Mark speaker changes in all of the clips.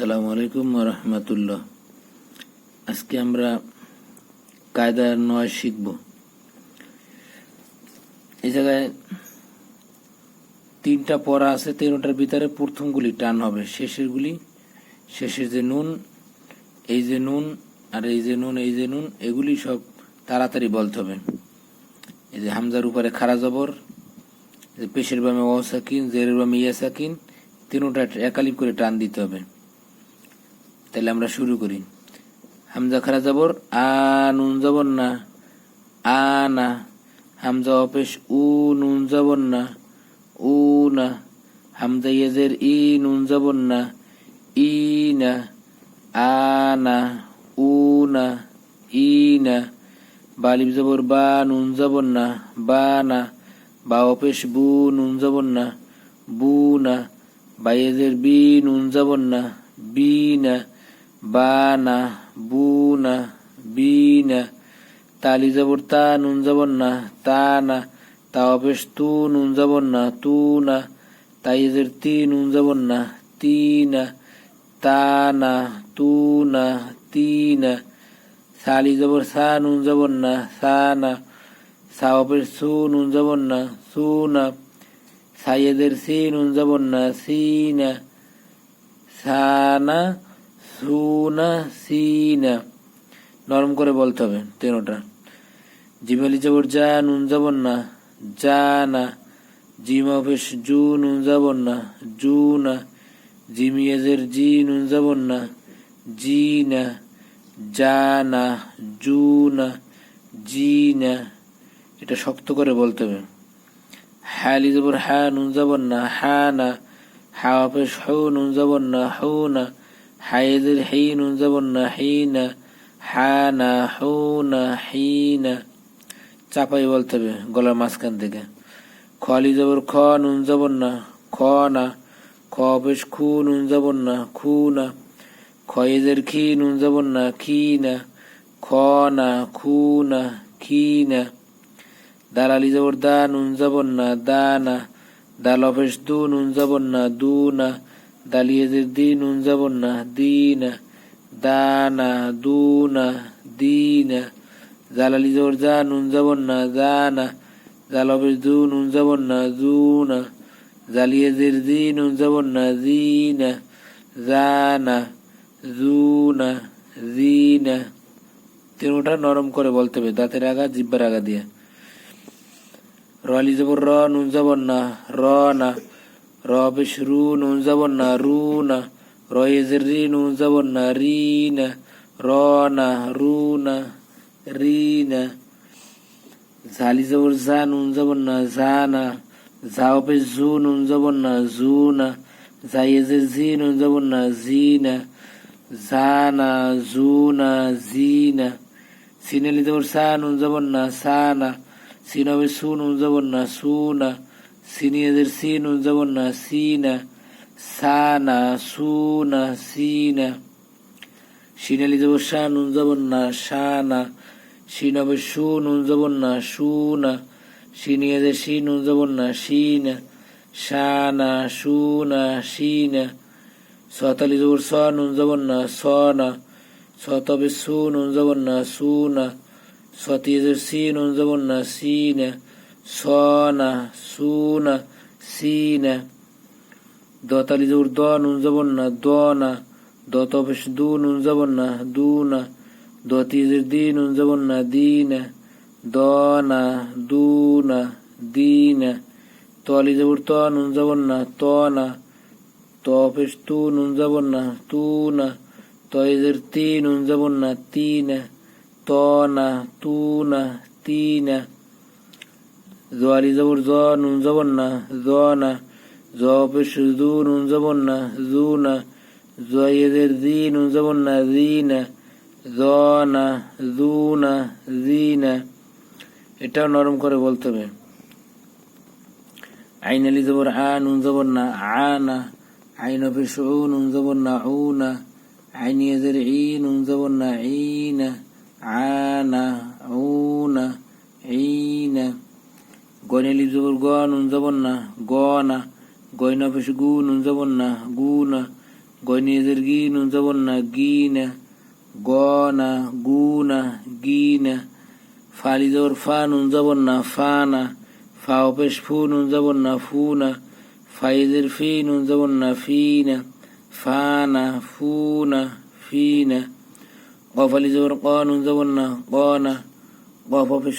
Speaker 1: আসসালামু আলাইকুম রহমতুল্লাহ। আজকে আমরা কায়দা নয় শিখব। এই জায়গায় তিনটা পড়া আছে, তেরোটার ভিতরে প্রথমগুলি টান হবে। শেষেরগুলি, শেষের যে নুন, এই যে নুন, আর এই যে নুন, এই যে নুন, এগুলি সব তাড়াতাড়ি বলতে হবে। এই যে হামজার উপরে খাড়া জবর যে পেশের বামে অ সাকিন, জেরের বামে ইয়া সাকিন, তিনোটা একালিপ করে টান দিতে হবে। তাহলে আমরা শুরু করি। হামজা খারা যাবর আ, নুন যাবর না, আ, না। হামজা অপেশ, উ, নুন যাবর না, উ, না। হামজা ইয়েজের, ই, নুন যাবর না, ই, না। আ, না, উ, না, ই, না। বালিব যাবর বা, নুন যাবর না, বা না। বা অপেশ, বু, নুন যাবর না, বু, না। বাইয়েদের বি, নুন যাবর না, বি, না। বানা, বুনা, বিনা, তালি যাবর তা, নুন যাবর না, তা না, তা অবেশ তু, নুন যাবর না, তু না তাইজের তি, নুন যাবর না, তি না, তা না, তু না, তি না সালি যাবর সা, নুন যাবর না, সা না, সা অবেশ সু, নুন যাবর না, সু না সাইয়েদের সি, নুন যাবর না, সি না, সা না সুনা সিনা। নরম করে বলতে হবে, তেরোটা। জিমালি যাবর যা, নুন যাবর না, যা না। জিম অফিস জু, নুন যাবর না, জু না। জিমিয়াজের জি, নুন যাবর না, জি না। যা না, জু না, জি না। এটা শক্ত করে বলতে হবে। হালি যাবর হা, নুন যাবর না, হা না। হা অফিস হু, নুন যাবর না, হু না। হাইদের হি নুন যাবর না হিনা হানা হুনা। চাপাই বলতে হবে গলার মাঝখান থেকে। খলি যাবর খ, নুন যাবর না খ না খ বেশ খু নুন যাবর না খু না খয়েদের খি, নুন যাবর না খি না খ না খু না খি না দালালি যাবর দা, নুন যাবর না দা না দাল দু, নুন যাবর না দু না দালিয়েদের দিন নুন যাবর না। দিনা, দানা, দুনা জালালি জোর যা নুন যাবর না। জানা, জালবের দু নুন যাবর না। জুনা, জালিয়েদের দি নুন যাবর না। জিনা, জানা জুনা জিনা তিনটা নরম করে বলতে হবে, দাঁতের আগা, জিব্বার আগা দিয়ে। রলি যাবর র নুন যাবর না। র না রবেশ রু নুন যাবর না রু না রি নুন যাবর না রি না র না রু না রি না ঝালি যাবর ঝা নুন যাবর না ঝা না ঝাও পে জু নুন যাবর না জু না জাইয়েজের জি নুন যাবর না জি না ঝা না জু সিনিয়াদের সি নুন যাবর না সি না সা না সু না সি না সিনালি যাবর সা নুন যাবর না সা না সিনবে সু নুন যাবর না সু না সিনিয়াদের সি নুন যাবর না সি না সা না সু না সি না সতালি যাবর স নুন যাবর না স না সতবে সু নুন যাবর না সু না সতিয়াদের সি নুন যাবর না সি না সনা, সুনা, সিনা। দতালি জোর দ, নুন যাবন না দ না দত অফিস দু, নুন যাবন না দু না দতিজের দি, নুন যাবন না দি না দ না দু না দি না তলি যাবর ত, নুন যাবন না ত না ত অফিস তু, নুন যাবন না তু না তয়েজের তি, নুন যাবন না তি না ত না তু না তি না জোয়ালি জবর জ, নুন জবর না, জ না। জ পেশ জু, নুন জবর না, জু না। জয়েদের জি, নুন জবর না, জি না। জ না, জু না, জি না। এটাও নরম করে বলতে হবে। আইন আলি জবর আ, নুন জবর না, আ না। আইন পেশ উ, নুন জবর না, উ না। আইন এদের ই, নুন জবর না, ই না। আ না, উ না। গয়না লিপ জবর গ নুন জবর না গ না গয়না পেশ গু নুন জবর না গু না গনিয়েদের গি নুন জবর না গি না গ না গু না গি না ফালিদর ফা নুন জবর না ফা না ফা অপেশ ফু নুন জবর না ফু না ফাইদের ফি নুন জবর না ফি না ফা না ফু না ফি না কফালি জবর ক নুন জবর না ক না কফ অপেশ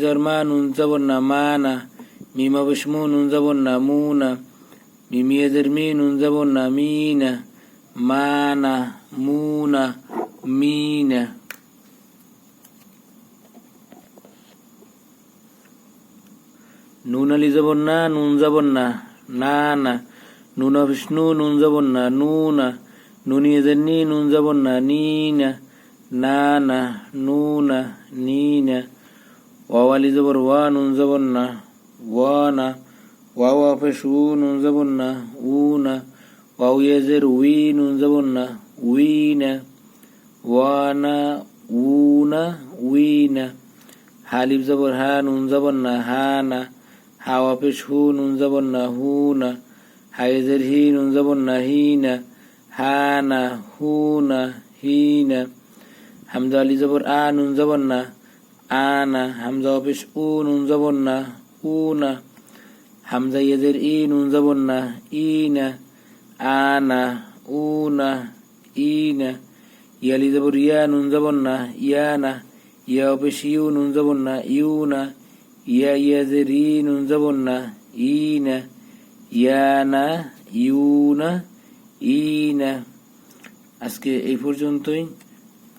Speaker 1: জবর মা নুন জবর না মানা মিমা পেশ নুন জবর না মুনা মিমিয়েদের মি নুন জবর না মিনা মানা মুনা মিনা নুন আলি যাবন না নুন যাবন না না না নুন বিষ্ণু নুন যাবন না নুনা নুনিয়ে নি নুন যাবন না নি না নুনা নি না ওয়ালি যাবর ওয়া নুন যাবন না ওয়া না ওয়া ওয়া পেশ উ নুন যাবন না উ না ওয়াউ ইয়েজের উই নুন যাবন না উই না ওয়া না উ না উই না হালিফ যাবর হা নুন হা না হাওয়া পেশ হু নুন না হু না হাইজের হি নুন যাবন না হি হা না হু হামজা আলি যাবর আ নুন যাবন না, আ না, হামজা পেশ উ নুন যাবন না, উ না, হামজা ইয়েদের ই নুন যাবন না, ই না, আ না, উ না, ই না ইয়ালি যাবর ইয়া নুন যাবন না, ইয়া না, ইয়া পেশ ইউ নুন যাবন না, ইউ না, ইয়া ইয়াজে রি নুন যাবন না, ই না, ইয়া না, ইউ না, ই না। আজকে এই পর্যন্তই।